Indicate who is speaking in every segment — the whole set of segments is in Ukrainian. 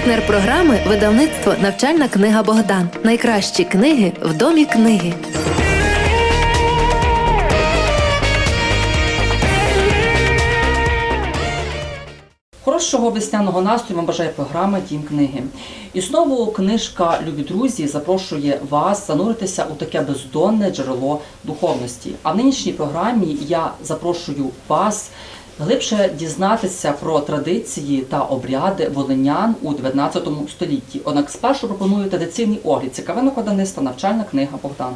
Speaker 1: Партнер програми видавництво Навчальна книга Богдан. Найкращі книги в домі книги.
Speaker 2: Хорошого весняного настрою вам бажає програма Дім книги. І знову книжка Любі друзі запрошує вас зануритися у таке бездонне джерело духовності. А в нинішній програмі я запрошую вас глибше дізнатися про традиції та обряди волинян у 19 столітті. Однак спершу пропоную традиційний огляд цікавинок видавництва навчальна книга Богдан.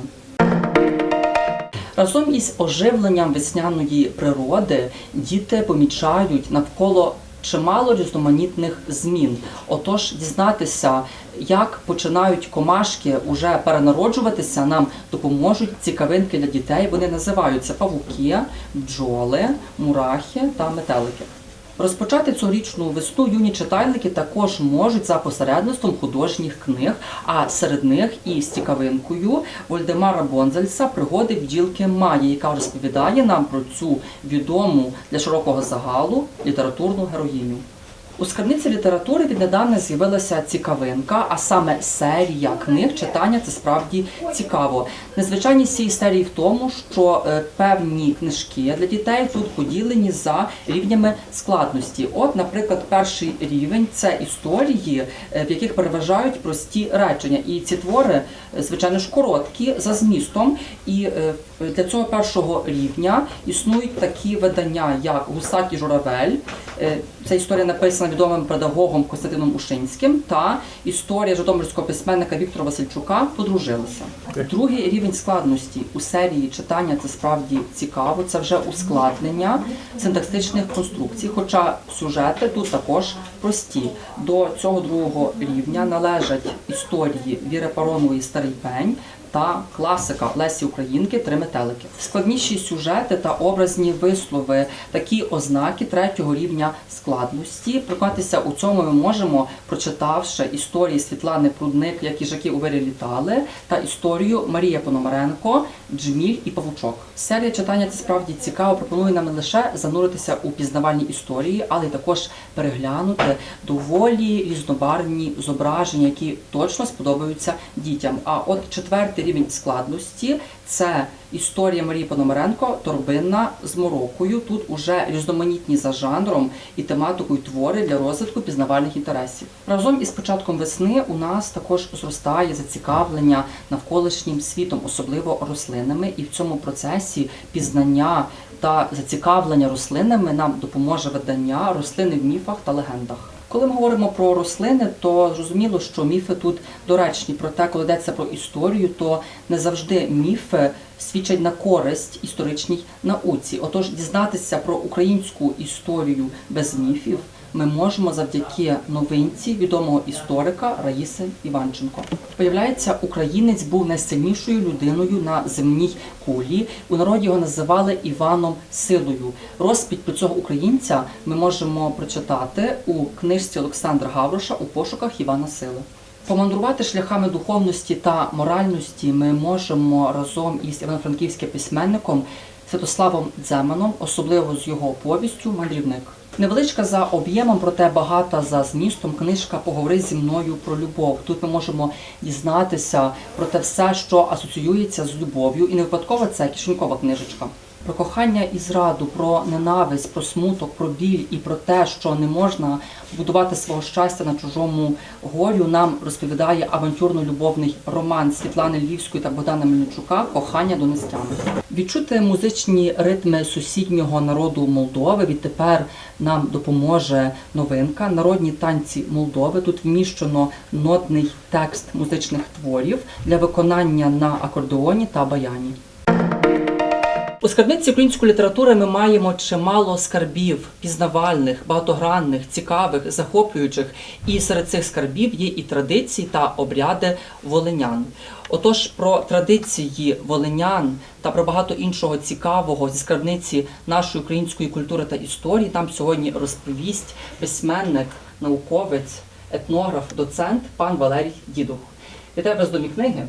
Speaker 2: Разом із оживленням весняної природи діти помічають навколо чимало різноманітних змін. Отож, дізнатися, як починають комашки уже перенароджуватися, нам допоможуть цікавинки для дітей. Вони називаються павуки, бджоли, мурахи та метелики. Розпочати цьогорічну весну юні читальники також можуть за посередництвом художніх книг, а серед них і з цікавинкою Вольдемара Бонзельса пригоди бджілки Маї, яка розповідає нам про цю відому для широкого загалу літературну героїню. У скарбниці літератури віднедавна з'явилася цікавинка, а саме серія книг читання це справді цікаво. Незвичайність цієї серії в тому, що е, певні книжки для дітей тут поділені за рівнями складності. От, наприклад, перший рівень це історії, е, в яких переважають прості речення. І ці твори, е, звичайно ж, короткі за змістом. І для цього першого рівня існують такі видання, як Гусак і Журавель. Е, Ця історія написана відомим педагогом Костянтином Ушинським та історія житомирського письменника Віктора Васильчука подружилися. Другий рівень складності у серії читання це справді цікаво. Це вже ускладнення синтаксичних конструкцій, хоча сюжети тут також прості. До цього другого рівня належать історії Віри Паронової Старий пень та класика Лесі Українки Три метелики. Складніші сюжети та образні вислови, такі ознаки третього рівня складності. Прикладатися у цьому ми можемо, прочитавши історії Світлани Прудник, як їжаки у літали, та історію Марія Пономаренко, Джміль і Павучок. Серія читання це справді цікаво. Пропонує нам не лише зануритися у пізнавальні історії, але й також переглянути доволі різнобарвні зображення, які точно сподобаються дітям. А от четвертий рівень складності це історія Марії Пономаренко, торбинна з морокою. Тут уже різноманітні за жанром і тематикою твори для розвитку пізнавальних інтересів. Разом із початком весни у нас також зростає зацікавлення навколишнім світом, особливо рослинами, і в цьому процесі пізнання та зацікавлення рослинами нам допоможе видання рослини в міфах та легендах. Коли ми говоримо про рослини, то зрозуміло, що міфи тут доречні. Проте, коли йдеться про історію, то не завжди міфи свідчать на користь історичній науці. Отож, дізнатися про українську історію без міфів ми можемо завдяки новинці відомого історика Раїси Іванченко. Виявляється, українець був найсильнішою людиною на земній кулі. У народі його називали Іваном Силою. Розпідь про цього українця ми можемо прочитати у книжці Олександра Гавроша у пошуках Івана Сили. Помандрувати шляхами духовності та моральності ми можемо разом із івано-франківським письменником Святославом Дземаном, особливо з його повістю Мандрівник. Невеличка за об'ємом, проте багата за змістом книжка Поговори зі мною про любов. Тут ми можемо дізнатися про те все, що асоціюється з любов'ю, і не випадково це кишенькова книжечка. Про кохання і зраду, про ненависть, про смуток, про біль і про те, що не можна будувати свого щастя на чужому горю, нам розповідає авантюрно-любовний роман Світлани Львівської та Богдана Мельничука Кохання до нестями. Відчути музичні ритми сусіднього народу Молдови відтепер нам допоможе новинка Народні танці Молдови. Тут вміщено нотний текст музичних творів для виконання на акордеоні та баяні. У скарбниці української літератури ми маємо чимало скарбів пізнавальних, багатогранних, цікавих, захоплюючих. І серед цих скарбів є і традиції та обряди волинян. Отож, про традиції волинян та про багато іншого цікавого зі скарбниці нашої української культури та історії нам сьогодні розповість письменник, науковець, етнограф, доцент пан Валерій Дідух. Вітаю вас домі книги.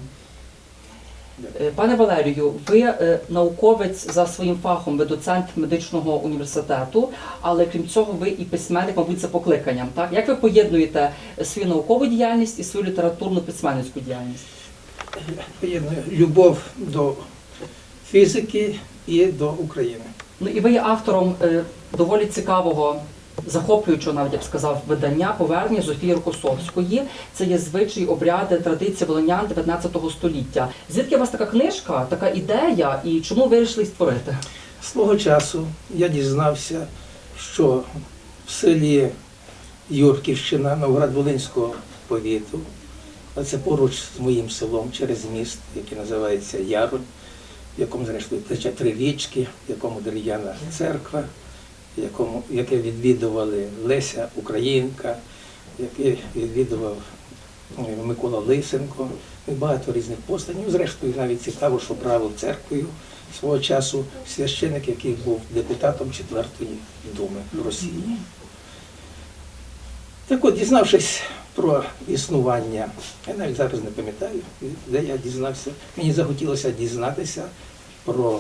Speaker 2: Е, Пане Валерію, ви е, науковець за своїм фахом, ви доцент медичного університету, але крім цього, ви і письменник, мабуть, за покликанням. Так як ви поєднуєте свою наукову діяльність і свою літературну письменницьку діяльність?
Speaker 3: Поєднує любов до фізики і до України.
Speaker 2: Ну і ви є автором е, доволі цікавого. Захоплюючого, навіть я б сказав, видання повернення Зофії Рокосовської. Це є звичаї, обряди, традиції волонян 19 століття. Звідки у вас така книжка, така ідея, і чому вирішили створити?
Speaker 3: Свого часу я дізнався, що в селі Юрківщина Новгород-Волинського повіту, а це поруч з моїм селом через міст, який називається Яруль, в якому, зрештою, тече три річки, в якому дерев'яна церква, якому, яке відвідували Леся Українка, яке відвідував е, Микола Лисенко і багато різних постатів. Зрештою, навіть цікаво, що правив церквою свого часу священик, який був депутатом Четвертої думи Росії. Так от, дізнавшись про існування, я навіть зараз не пам'ятаю, де я дізнався, мені захотілося дізнатися про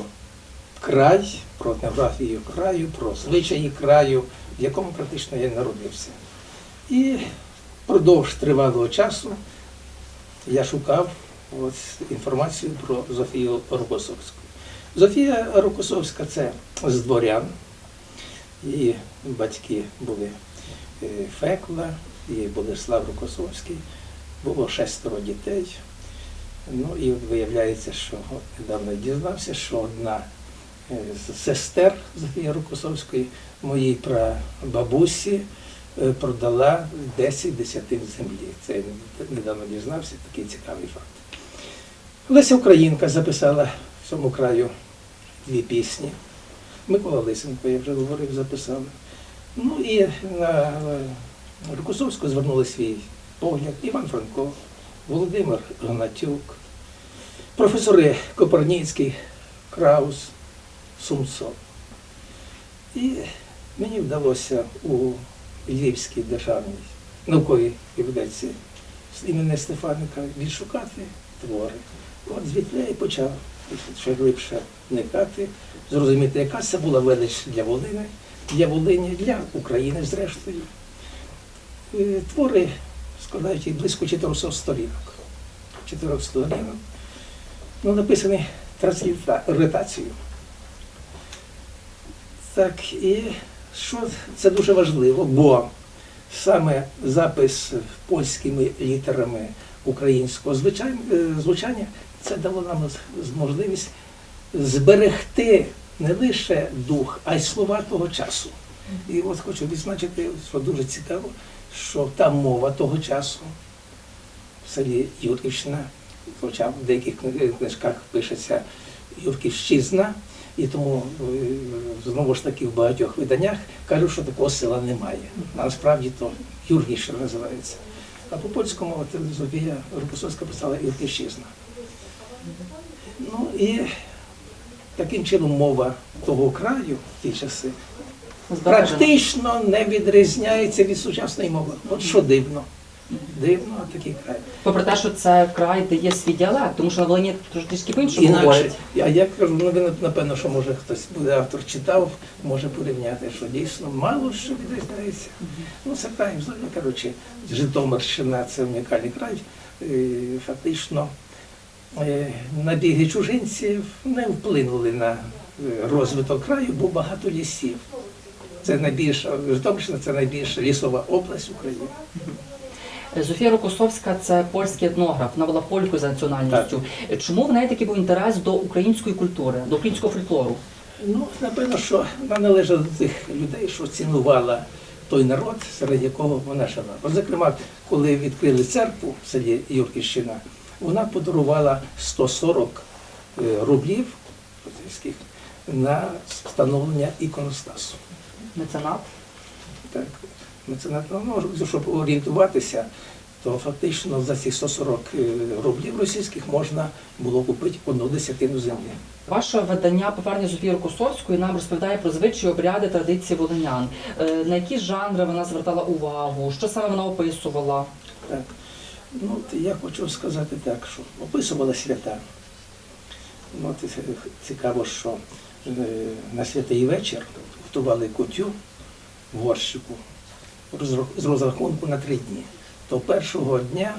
Speaker 3: край, про етнографію краю, про звичаї краю, в якому практично я народився. І впродовж тривалого часу я шукав ось інформацію про Зофію Рокосовську. Зофія Рокосовська це з дворян. Її батьки були е, Фекла і Болеслав Рокосовський. Було шестеро дітей. Ну і от виявляється, що недавно дізнався, що одна з сестер Зофії Рокосовської, моїй прабабусі, е, продала 10 десятин землі. Це я недавно дізнався, такий цікавий факт. Леся Українка записала в цьому краю дві пісні. Микола Лисенко, я вже говорив, записав. Ну і на Рокосовську звернули свій погляд Іван Франко, Володимир Гнатюк, професори Копорніцький, Краус, Сумцов. І мені вдалося у Львівській державній науковій бібліотеці імені Стефаника відшукати твори. От звідти я і почав ще глибше вникати, зрозуміти, яка це була велич для Волини, для Волині, для України, зрештою. Е, Твори складають близько 400 сторінок. 400 сторінок. Ну, написані транслітацією. Так, і що це дуже важливо, бо саме запис польськими літерами українського е, звучання це дало нам можливість зберегти не лише дух, а й слова того часу. І от хочу відзначити, що дуже цікаво, що та мова того часу в селі Юрківщина, хоча в деяких книжках пишеться Юрківщизна, і тому е, знову ж таки в багатьох виданнях кажуть, що такого села немає. А насправді то Юрківщина називається. А по польському от Зофія Рокосовська писала Юрківщизна. Ну і таким чином мова того краю в ті часи практично не відрізняється від сучасної мови. От що дивно. Дивно, такий край.
Speaker 2: Попри те, що це край, де є свій діалект, тому що на Волині трішки по-іншому
Speaker 3: Інакше.
Speaker 2: говорять.
Speaker 3: А я кажу, ну ви напевно, що може хтось буде автор читав, може порівняти, що дійсно мало що відрізняється. Ну це край, взагалі кажучи, Житомирщина це унікальний край. Фактично е, набіги чужинців не вплинули на е, розвиток краю, бо багато лісів. Це найбільша Житомирщина це найбільша лісова область України.
Speaker 2: Зофія Рокосовська це польський етнограф, вона була полькою за національністю. Чому в неї такий був інтерес до української культури, до українського фольклору?
Speaker 3: Ну, напевно, що вона належала до тих людей, що цінувала той народ, серед якого вона жила. От, зокрема, коли відкрили церкву в селі Юрківщина, вона подарувала 140 е, рублів російських на встановлення іконостасу.
Speaker 2: Меценат?
Speaker 3: Так, меценат, ну, щоб орієнтуватися, то фактично за ці 140 е, рублів російських можна було купити одну десятину землі.
Speaker 2: Ваше видання повернення Зофії Рокосовської нам розповідає про звичаї, обряди, традиції волинян. Е, На які жанри вона звертала увагу, що саме вона описувала?
Speaker 3: Так. Ну, я хочу сказати так, що описувала свята. Ну, е, цікаво, що на святий вечір готували кутю в горщику з розрахунку на три дні. То першого дня,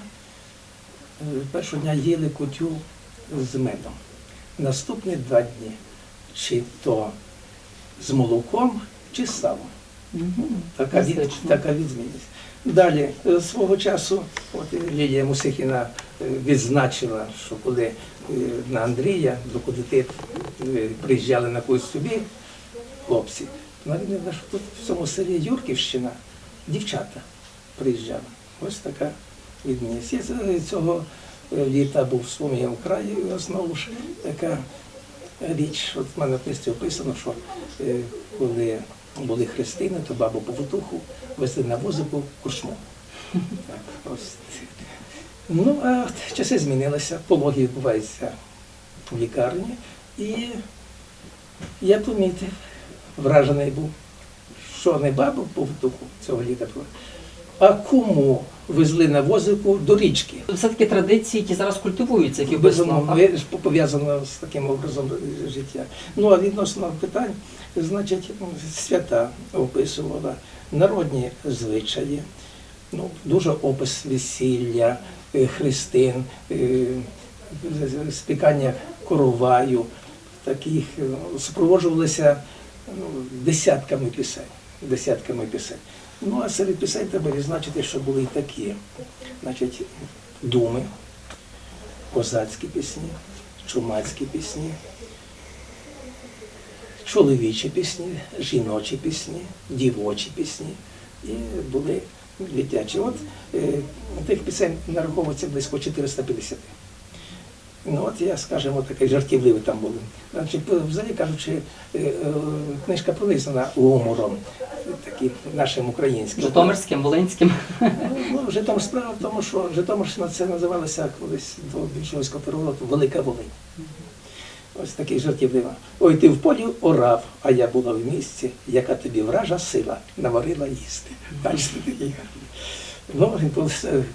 Speaker 3: е, першого дня їли кутю з медом. Наступні два дні чи то з молоком, чи з салом. Така, від, така відмінність. Далі, е, свого часу, от Лілія Мусихіна е, відзначила, що коли на Андрія, до куди ти е, приїжджали на якусь собі, хлопці, вона відмітила, що тут в цьому селі Юрківщина дівчата приїжджали. Ось така відмінність. Я цього е, літа був в своєму краї, знову ж така річ, от в мене в книжці описано, що е, коли були хрестини, то бабу повитуху везли на возику в кошму. Ну, а часи змінилися, пологи відбуваються в лікарні, і я помітив, вражений був, що не бабу повитуху цього літа, а кому везли на возику до річки.
Speaker 2: Все-таки традиції, які зараз культивуються, які
Speaker 3: Безумовно, пов'язано з таким образом життя. Ну а відносно питань, значить, свята описувала народні звичаї, ну, дуже опис весілля, е, хрестин, е, спікання короваю, таких е, супроводжувалися ну, десятками пісень. Десятками пісень. Ну а серед пісень треба відзначити, що були і такі, значить, думи, козацькі пісні, чумацькі пісні, чоловічі пісні, жіночі пісні, дівочі пісні і були дитячі. От е, тих пісень нараховується близько 450. Ну от я, скажімо, такий жартівливий там був. Значить, взагалі кажучи, е, е, книжка пронизана гумором, таким нашим українським.
Speaker 2: Житомирським, Волинським.
Speaker 3: Ну, Житомир справа в тому, що Житомирщина це називалося колись до більшовицького перевороту Велика Волинь. Ось такий жартівлива. Ой, ти в полі орав, а я була в місці, яка тобі вража сила наварила їсти. Бачите, такий. Ну,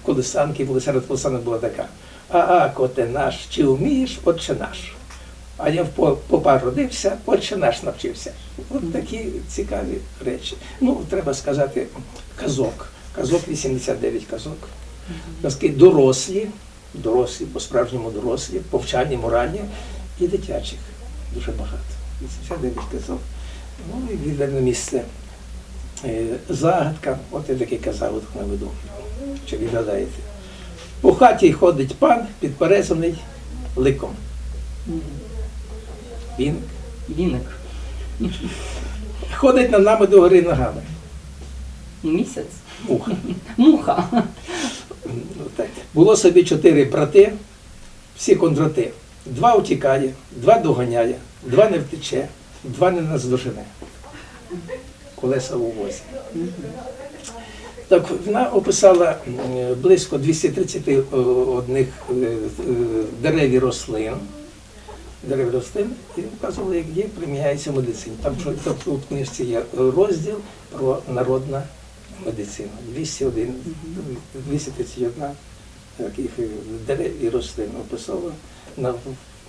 Speaker 3: колесанки були, серед колесанок була така. А, коте наш, чи вмієш, отче наш. А я в по- попа родився, отче наш навчився. От такі цікаві речі. Ну, треба сказати, казок. Казок 89 казок. Казки дорослі, дорослі, по-справжньому дорослі, повчальні, моральні і дитячих. Дуже багато. 89 казок. Ну і віддане місце. Е, Загадка, от я таки казав, от наведу. Чи відгадаєте? У хаті ходить пан, підперезаний ликом. Він
Speaker 2: Віник.
Speaker 3: ходить над нами до гори ногами.
Speaker 2: Місяць.
Speaker 3: Муха.
Speaker 2: Муха.
Speaker 3: Ну. Було собі чотири брати, всі кондрати. Два утікає, два доганяє, два не втече, два не наздожене. Колеса у возі. Так, вона описала близько 231 е, е, дерев і рослин. Дерев рослин і вказували, як є, приміняється в медицині. Там що в книжці є розділ про народну медицину. 201, 231 таких дерев і рослин описала на,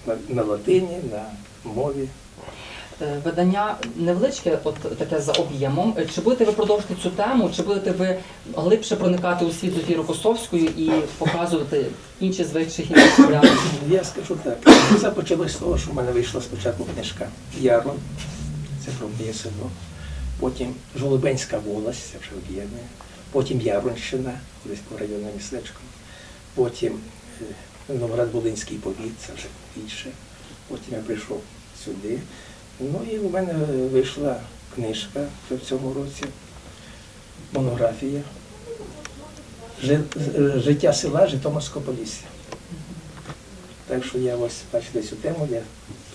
Speaker 3: на, на латині, на мові.
Speaker 2: Е, Видання невеличке, от таке за об'ємом. Е, Чи будете ви продовжувати цю тему, чи будете ви глибше проникати у світ Зофії Рокосовської і показувати інші звичаї інші?
Speaker 3: Я скажу так, все почалось з того, що в мене вийшла спочатку книжка Ярло, це про моє село, потім Жолобенська волость, це вже об'єднання, потім Яронщина, колись по районне містечко, потім е, Новоград-Волинський повіт, це вже більше, потім я прийшов сюди. Ну і в мене вийшла книжка в цьому році, монографія Життя села Житомирського Полісся. Так що я ось бачите цю тему, я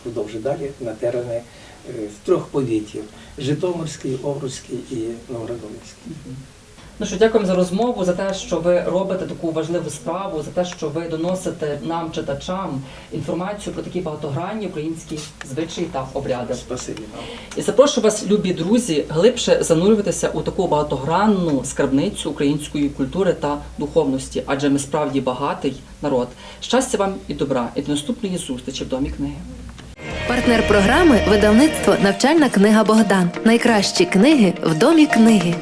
Speaker 3: продовжу далі на терени е, трьох повітів Житомирський, Овруцький і Новоградовицький.
Speaker 2: Ну що дякуємо за розмову, за те, що ви робите таку важливу справу, за те, що ви доносите нам, читачам, інформацію про такі багатогранні українські звичаї та обряди.
Speaker 3: Спасибі вам.
Speaker 2: І запрошую вас, любі друзі, глибше занурюватися у таку багатогранну скарбницю української культури та духовності, адже ми справді багатий народ. Щастя вам і добра, і до наступної зустрічі в домі книги.
Speaker 1: Партнер програми видавництво Навчальна книга Богдан. Найкращі книги в домі книги.